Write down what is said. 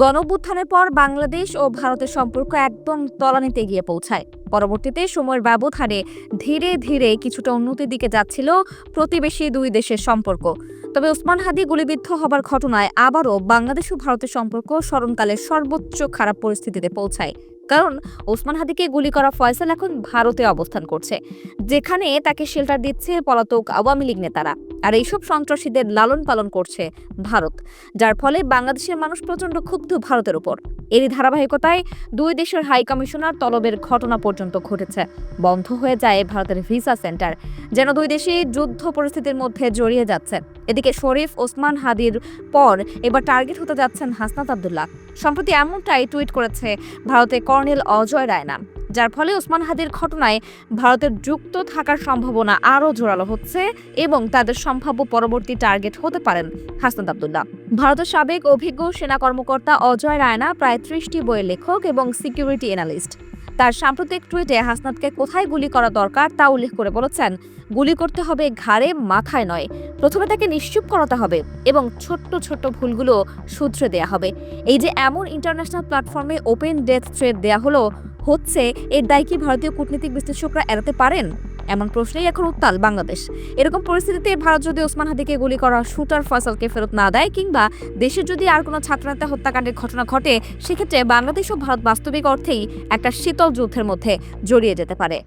গণঅভ্যুত্থানের পর বাংলাদেশ ও ভারতের সম্পর্ক একদম তলানিতে গিয়ে পৌঁছায়। পরবর্তীতে সময়ের ব্যবধানে ধীরে ধীরে কিছুটা উন্নতির দিকে যাচ্ছিল প্রতিবেশী দুই দেশের সম্পর্ক। তবে ওসমান হাদি গুলিবিদ্ধ হবার ঘটনায় আবারও বাংলাদেশ ও ভারতের সম্পর্ক স্মরণকালের সর্বোচ্চ খারাপ পরিস্থিতিতে পৌঁছায়। কারণ ওসমান হাদিকে গুলি করা ফয়সাল এখন ভারতে অবস্থান করছে, যেখানে তাকে শেল্টার দিচ্ছে পলাতক আওয়ামী লীগ নেতারা। আর এইসব সন্ত্রাসীদের লালন পালন করছে ভারত, যার ফলে বাংলাদেশের মানুষ প্রচণ্ড ক্ষুব্ধ ভারতের উপর এরই ধারাবাহিকতায় দুই দেশের হাই কমিশনার তলবের ঘটনা পর্যন্ত ঘটেছে। বন্ধ হয়ে যায় ভারতের ভিসা সেন্টার, যেন দুই দেশই যুদ্ধ পরিস্থিতির মধ্যে জড়িয়ে যাচ্ছে। এদিকে শরীফ, ওসমান হাদির পর এবার টার্গেট হতে যাচ্ছেন হাসনাত আবদুল্লাহ। সম্প্রতি এমনটাই টুইট করেছে ভারতে কর্নেল অজয় রায়না। যার ফলে ওসমান হাদির ঘটনায় ভারতের যুক্ত থাকার সম্ভাবনা আরও জোরালো হচ্ছে এবং তাদের সম্ভাব্য পরবর্তী টার্গেট হতে পারেন হাসনাত আবদুল্লাহ। ভারতের সাবেক অভিজ্ঞ সেনা কর্মকর্তা অজয় রায়না প্রায় ত্রিশটি বইয়ের লেখক এবং সিকিউরিটি অ্যানালিস্ট। তার সাম্প্রতিক টুইটে হাসনাতকে কোথায় গুলি করা দরকার তা উল্লেখ করে বলেছেন, গুলি করতে হবে ঘাড়ে, মাথায় নয়। প্রথমে তাকে নিশ্চুপ করাতে হবে এবং ছোট্ট ছোট্ট ভুলগুলো শুধরে দেয়া হবে। এই যে এমন ইন্টারন্যাশনাল প্ল্যাটফর্মে ওপেন ডেথ থ্রেড দেয়া হলো হচ্ছে, এর দায় কি ভারতীয় কূটনীতিক বিশ্লেষকরা এড়াতে পারেন? এমন প্রশ্নেই এখন উত্তাল বাংলাদেশ। এরকম পরিস্থিতিতে ভারত যদি ওসমান হাদিকে গুলি করা শুটার ফসলকে ফেরত না দেয় কিংবা দেশে যদি আর কোনো ছাত্রনেতা হত্যাকাণ্ডের ঘটনা ঘটে, সেক্ষেত্রে বাংলাদেশ ও ভারত বাস্তবিক অর্থেই একটা শীতল যুদ্ধের মধ্যে জড়িয়ে যেতে পারে।